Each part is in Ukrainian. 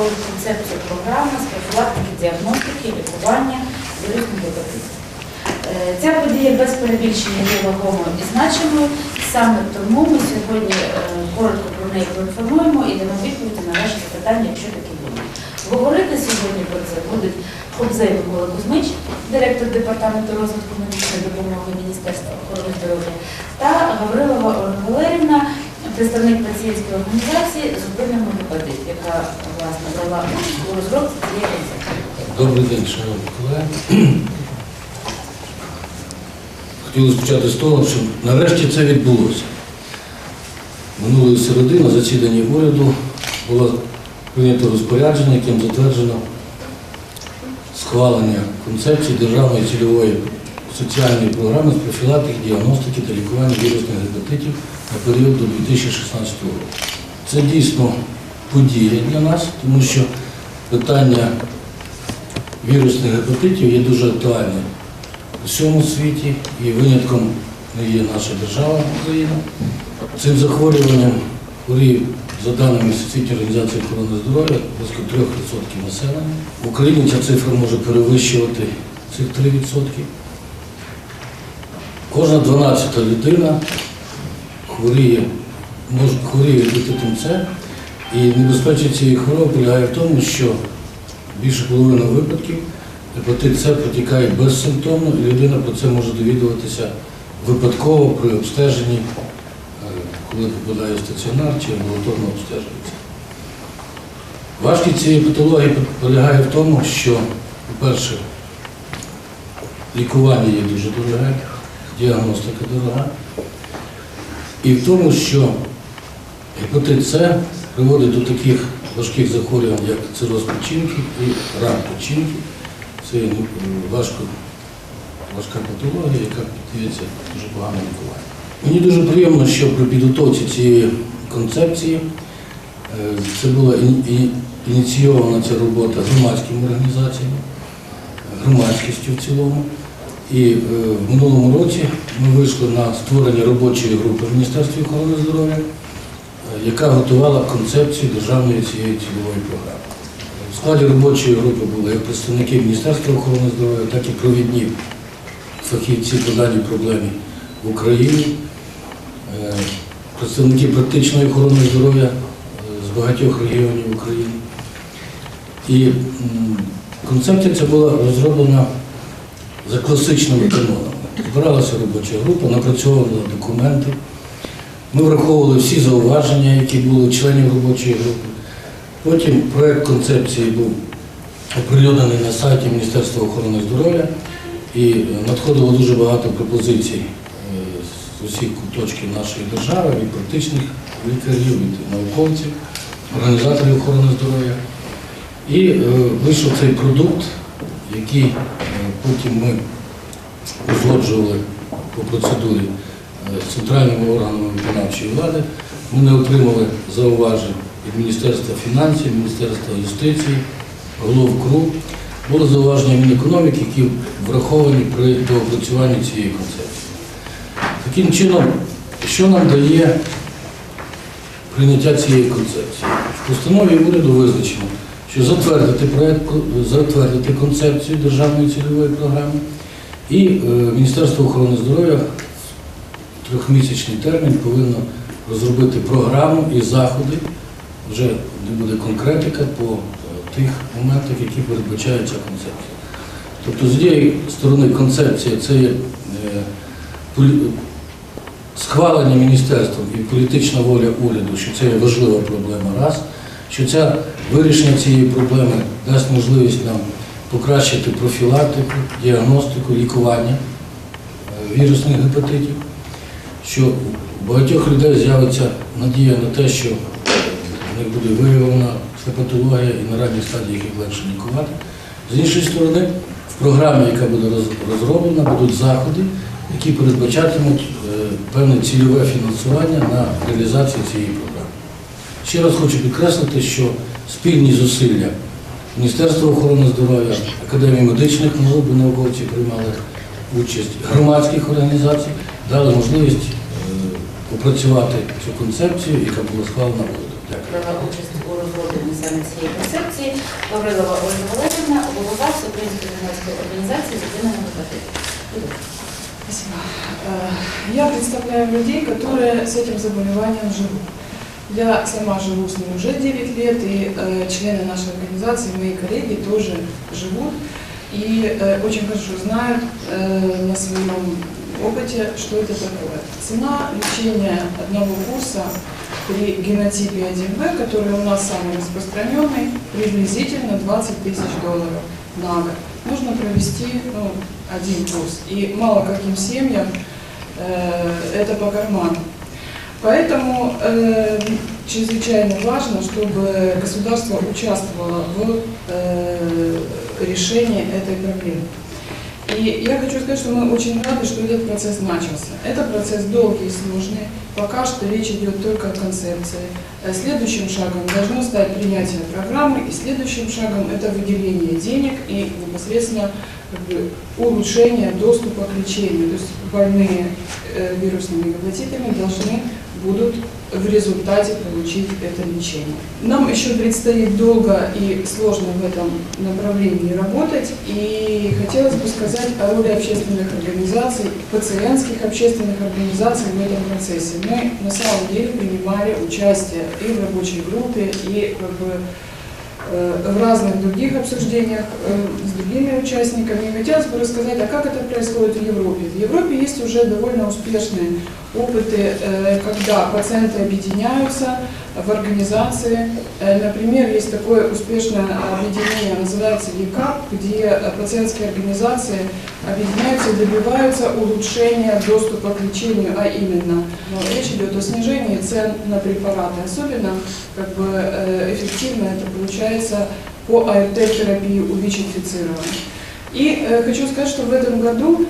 про концепцію програми з профілактики, діагностики, лікування вірусних гепатитів. Е, Ця подія без перебільшення є вагомою і значимою. Саме тому ми сьогодні е, коротко про неї проінформуємо і дамо відповіді на ваші запитання, якщо такі будуть. Говорити сьогодні про це будуть Хобзей Микола Кузьмич, директор департаменту розвитку медичної допомоги Міністерства охорони здоров'я, та Гаврилова Валерівна, представник пацієнтської організації Зупинимо гепатит, яка власне участь у розробці цієї концепції. Добрий день, шановні колеги. Хотілося почати з того, що нарешті це відбулося. Минулої середи на засіданні уряду було прийнято розпорядження, яким затверджено схвалення концепції державної цільової соціальної програми з профілактики, діагностики та лікування вірусних гепатитів на період до 2016 року. Це дійсно подія для нас, тому що питання вірусних гепатитів є дуже актуальним у всьому світі і винятком не є наша держава Україна. Цим захворюванням хворіє, за даними Всесвітньої організації охорони здоров'я, близько 3% населення. В Україні ця цифра може перевищувати цих 3%. Кожна 12 людина хворіє, може хворіє гепатитом С, і небезпечність цієї хвороби полягає в тому, що більше половини випадків гепатит С протікає безсимптомно, і людина про це може довідуватися випадково при обстеженні, е, коли попадає в стаціонар чи амбулаторно обстежується. Важкість цієї патології полягає в тому, що, по-перше, лікування є дуже дороге, діагностика дорога, і в тому, що гепатит С приводить до таких важких захворювань, як цироз печінки і рак печінки. Це е, важко, важка патологія, яка піддається дуже погано лікування. Мені дуже приємно, що при підготовці цієї концепції е, це була ініційована ця робота громадськими організаціями, громадськістю в цілому. І е, в минулому році ми вийшли на створення робочої групи в Міністерстві охорони здоров'я, е, яка готувала концепцію державної цієї цільової програми. В складі робочої групи були як представники Міністерства охорони здоров'я, так і провідні фахівці по даній проблемі в Україні, е, представники практичної охорони здоров'я з багатьох регіонів України. І концепція ця була розроблена за класичними канонами. Збиралася робоча група, напрацьовувала документи. Ми враховували всі зауваження, які були членів робочої групи. Потім проєкт концепції був оприлюднений на сайті Міністерства охорони здоров'я і надходило дуже багато пропозицій е, з усіх куточків нашої держави, від практичних лікарів, від науковців, організаторів охорони здоров'я. І е, вийшов цей продукт, який потім ми узгоджували по процедурі е, з центральними органами виконавчої влади. Ми не отримали зауважень від Міністерства фінансів, Міністерства юстиції, голов КРУ. Були зауваження Мінекономіки, які враховані при доопрацюванні цієї концепції. Таким чином, що нам дає прийняття цієї концепції? В постанові уряду визначено, що затвердити проект, затвердити концепцію державної цільової програми, і е, Міністерство охорони здоров'я в трьохмісячний термін повинно розробити програму і заходи, вже не буде конкретика по е, тих моментах, які передбачає ця концепція. Тобто, з однієї сторони, концепція це є е, схвалення міністерством і політична воля уряду, що це є важлива проблема, раз, що ця вирішення цієї проблеми дасть можливість нам покращити профілактику, діагностику, лікування е, вірусних гепатитів, що у багатьох людей з'явиться надія на те, що в них буде виявлена ця патологія і на ранній стадії їх легше лікувати. З іншої сторони, в програмі, яка буде розроблена, будуть заходи, які передбачатимуть е, певне цільове фінансування на реалізацію цієї програми. Ще раз хочу підкреслити, що спільні зусилля Міністерства охорони здоров'я, Академії медичних наук, і науковці приймали участь громадських організацій, дали можливість е, опрацювати цю концепцію, яка була схвалена урядом. Дякую. Брала участь у розробленні саме цієї концепції. Гаврилова Ольга Валерівна, голова Всеукраїнської громадської організації з єдиними гепатитом. Будь ласка. Спасибо. Э, Я представляю людей, которые с этим заболеванием живут. Я сама живу с ним уже 9 лет, и э, члены нашей организации, мои коллеги тоже живут и э, очень хорошо знают э, на своем опыте, что это такое. Цена лечения одного курса при генотипе 1В, который у нас самый распространенный, приблизительно 20 тысяч долларов на год. Нужно провести ну, один курс. И мало каким семьям э, это по карману. Поэтому э, чрезвычайно важно, чтобы государство участвовало в э, решении этой проблемы. И я хочу сказать, что мы очень рады, что этот процесс начался. Это процесс долгий и сложный. Пока что речь идет только о концепции. Э, Следующим шагом должно стать принятие программы, и следующим шагом это выделение денег и непосредственно как бы, улучшение доступа к лечению. То есть больные э, вирусными гепатитами должны будут в результате получить это лечение. Нам еще предстоит долго и сложно в этом направлении работать, и хотелось бы сказать о роли общественных организаций, пациентских общественных организаций в этом процессе. Мы на самом деле принимали участие и в рабочей группе, и как бы, э, в разных других обсуждениях э, с другими участниками. И хотелось бы рассказать, а как это происходит в Европе. В Европе есть уже довольно успешные опыты, э, когда пациенты объединяются в организации. Э, Например, есть такое успешное объединение, называется ЕКАП, где э, пациентские организации объединяются и добиваются улучшения доступа к лечению, а именно ну, речь идет о снижении цен на препараты. Особенно как бы, э, эффективно это получается по АРТ-терапии у ВИЧ-инфицированных. И э, хочу сказать, что в этом году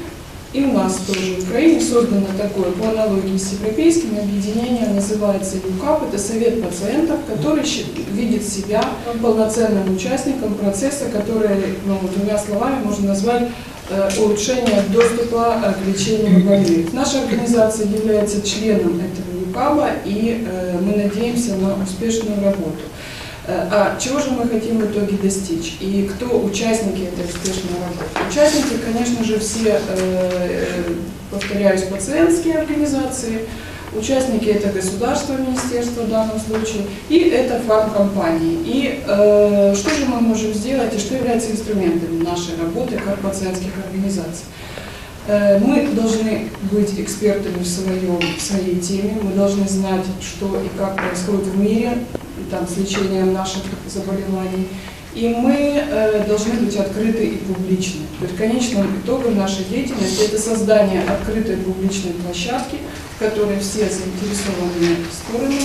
и у нас тоже в Украине создано такое по аналогии с европейским объединением, называется ЮКАП, это Совет пациентов, который видит себя полноценным участником процесса, который, ну, двумя словами можно назвать э, улучшение доступа э, к лечению больных. Наша организация является членом этого ЮКАПа, и э, мы надеемся на успешную работу. Э, А чего же мы хотим в итоге достичь? И кто участники этой успешной работы? Участники, конечно же, все, э, э, повторяюсь, пациентские организации, участники это государство, министерство в данном случае, и это фармкомпании. И что же мы можем сделать, и что является инструментами нашей работы как пациентских организаций? Мы должны быть экспертами в, своем, в своей теме, мы должны знать, что и как происходит в мире там, с лечением наших заболеваний. И мы э, должны быть открыты и публичны. То есть конечным итогом нашей деятельности это создание открытой публичной площадки, в которой все заинтересованные стороны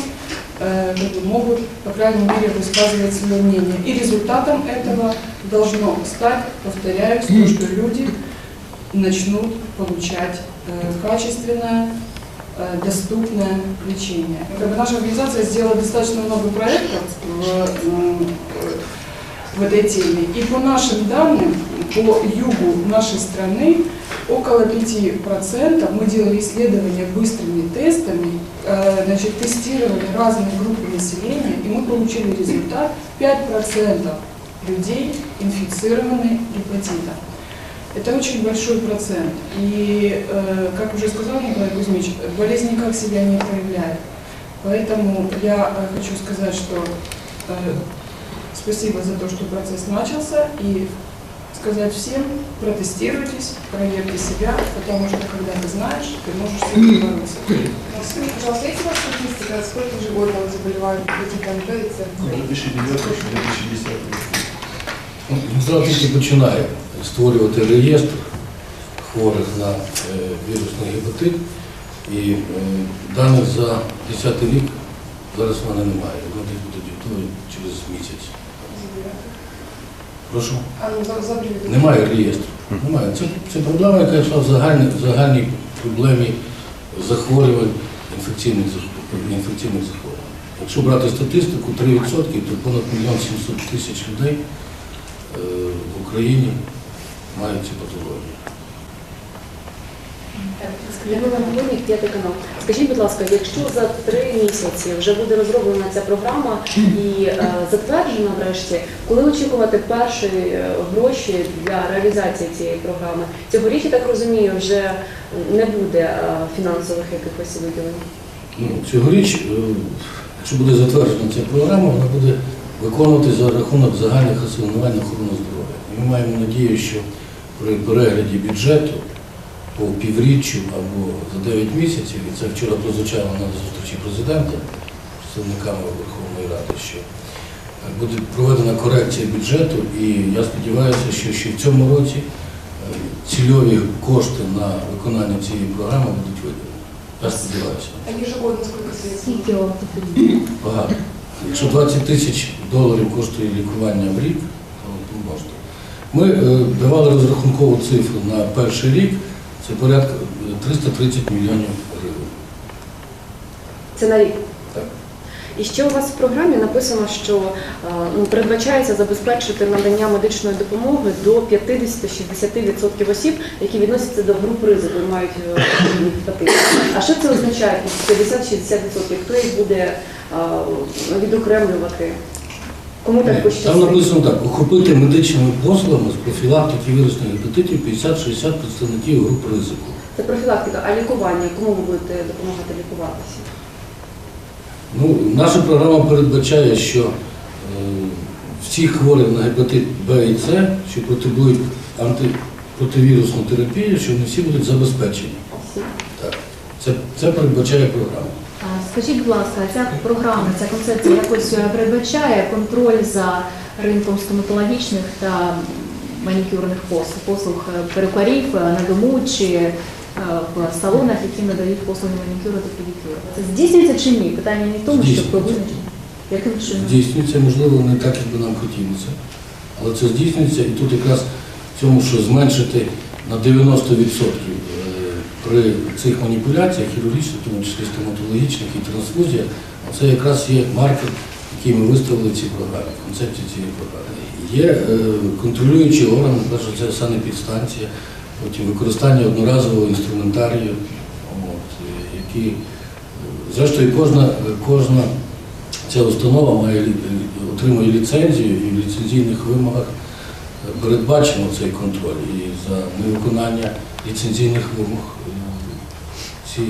э, могут, по крайней мере, высказывать свое мнение. И результатом этого должно стать, повторяюсь, то, что люди начнут получать э, качественное, доступное лечение. Как бы наша организация сделала достаточно много проектов в, в этой теме. И по нашим данным, по югу нашей страны, около 5% мы делали исследования быстрыми тестами, э, значит, тестировали разные группы населения, и мы получили результат 5% людей инфицированы гепатитом. Это очень большой процент. И, э, как уже сказал Николай Кузьмич, болезнь никак себя не проявляет. Поэтому я э, хочу сказать, что э, спасибо за то, что процесс начался, и сказать всем, протестируйтесь, проверьте себя, потому что когда ты знаешь, ты можешь с этим бороться. Скажите, пожалуйста, есть у вас статистика, сколько животных заболевают гепатитом Б и С? 2009-2010 Ну, Мінздрав тільки починає Створювати реєстр хворих на е, вірусний гепатит. І е, даних за 10 рік зараз в мене немає. Вони будуть готові через місяць. Прошу. Ну. Немає реєстру. Немає. Це, це проблема, яка йшла в загальній, в загальній проблемі захворювань інфекційних, інфекційних захворювань. Якщо брати статистику, 3%, то понад мільйон 700 тисяч людей е, в Україні мають ці патології. Скажіть, будь ласка, якщо за три місяці вже буде розроблена ця програма і е, затверджена врешті, коли очікувати перші е, гроші для реалізації цієї програми? Цьогоріч, я так розумію, вже не буде е, фінансових якихось виділень. Ну, цьогоріч, якщо буде затверджена ця програма, вона буде виконувати за рахунок загальних асигнувань на охорону здоров'я. Ми маємо надію, що при перегляді бюджету по півріччю або за 9 місяців, і це вчора прозвучало на зустрічі президента з представниками Верховної Ради, що буде проведена корекція бюджету, і я сподіваюся, що ще в цьому році е, цільові кошти на виконання цієї програми будуть виділені. Я сподіваюся. А ежегодно сколько средств? Скільки Багато. Якщо 20 тисяч доларів коштує лікування в рік. Ми е, давали розрахункову цифру на перший рік, це порядка е, 330 мільйонів гривень. Це на рік. Так. І ще у вас в програмі написано, що е, ну, передбачається забезпечити надання медичної допомоги до 50-60% осіб, які відносяться до груп ризику і мають е, гепатит. А що це означає? 50-60%? Хто їх буде е, відокремлювати? Кому так Там написано так, охопити медичними послугами з профілактики вірусних гепатитів 50-60 представників груп ризику. Це профілактика, а лікування? Кому ви будете допомагати лікуватися? Ну, наша програма передбачає, що е, всі хворі на гепатит Б і С, що потребують антипротивірусну терапію, що вони всі будуть забезпечені. Так. Це, це передбачає програма. Скажіть, будь ласка, ця програма, ця концепція якось е, передбачає контроль за ринком стоматологічних та манікюрних послуг, послуг е, перукарів е, на дому чи в салонах, які надають послуги манікюру та педикюру. Це здійснюється чи ні? Питання не в тому, що повинні. Яким чином? Здійснюється, можливо, не так, як би нам хотілося, але це здійснюється і тут якраз в цьому, що зменшити на 90% е, при цих маніпуляціях, хірургічних, тому числі стоматологічних і трансфузіях, це якраз є маркер, який ми виставили в цій програмі, в концепції цієї програми. Є е, контролюючі органи, перше це санепідстанція, потім використання одноразового інструментарію, от, е, які, е, зрештою, кожна, кожна Ця установа має лі- отримує ліцензію і в ліцензійних вимогах е, передбачено цей контроль. І за невиконання ліцензійних вимог е, ці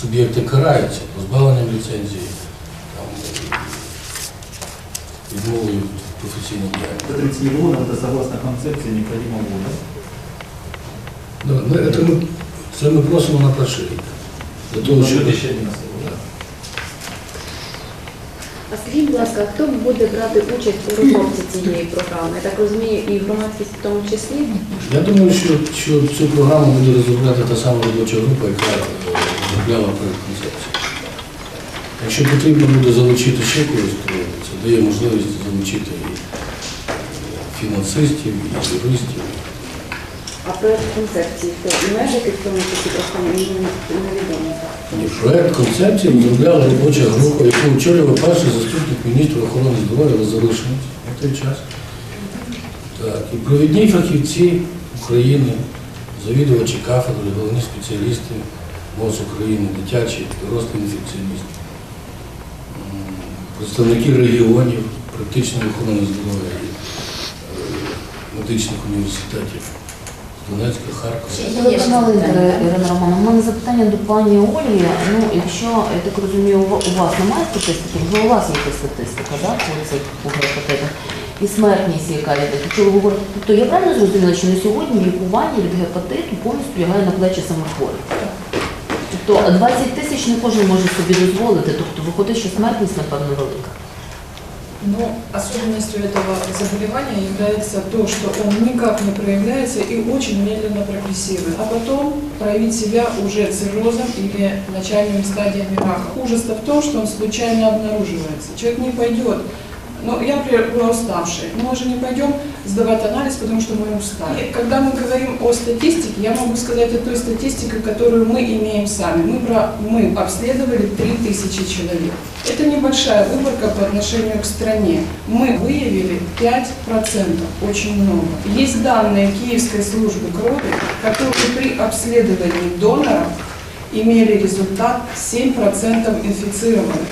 суб'єкти караються позбавленням ліцензії, там, е, відмовою в професійній діяльності. Это 30 миллионов, это согласно концепции необходимо было. Да, ми- це, ми, це ми просимо на перший рік. Для того, щоб... А скажіть, будь ласка, хто буде брати участь у розробці цієї програми? Я так розумію, і громадськість в тому числі. Я думаю, що, що цю програму буде розробляти та сама робоча група, яка розробляла проєкт концепції. Якщо потрібно буде залучити ще когось, то це дає можливість залучити і фінансистів, і юристів. А проект концепції хто? І межики в тому просто мені невідомо. Проєкт концепції розробляла робоча група, яку очолював перший заступник міністра охорони здоров'я Лазаришинець на той час. Так, і провідні фахівці України, завідувачі кафедри, головні спеціалісти МОЗ України, дитячі, дорослі інфекціоністи, представники регіонів практичної охорони здоров'я і е, медичних університетів Донецька, Харкова. Є Телеканал «Інтер», Ірина Романова. У мене запитання до пані Олі. Ну, якщо, я так розумію, у вас немає статистики, можливо, у вас є якась статистика, да, по цих гепатитах? І смертність, яка йде. Якщо ви говорите, тобто я правильно зрозуміла, що на сьогодні лікування від гепатиту повністю лягає на плечі самохворих? Тобто 20 тисяч не кожен може собі дозволити, тобто виходить, що смертність, напевно, велика. Но особенностью этого заболевания является то, что он никак не проявляется и очень медленно прогрессирует. А потом проявить себя уже циррозом или начальными стадиями рака. Ужас-то в том, что он случайно обнаруживается. Человек не пойдет. Но я, например, была уставшей. Но мы же не пойдем сдавать анализ, потому что мы устали. И когда мы говорим о статистике, я могу сказать о той статистике, которую мы имеем сами. Мы, про, мы обследовали 3000 человек. Это небольшая выборка по отношению к стране. Мы выявили 5%, очень много. Есть данные Киевской службы крови, которые при обследовании доноров имели результат 7% инфицированных.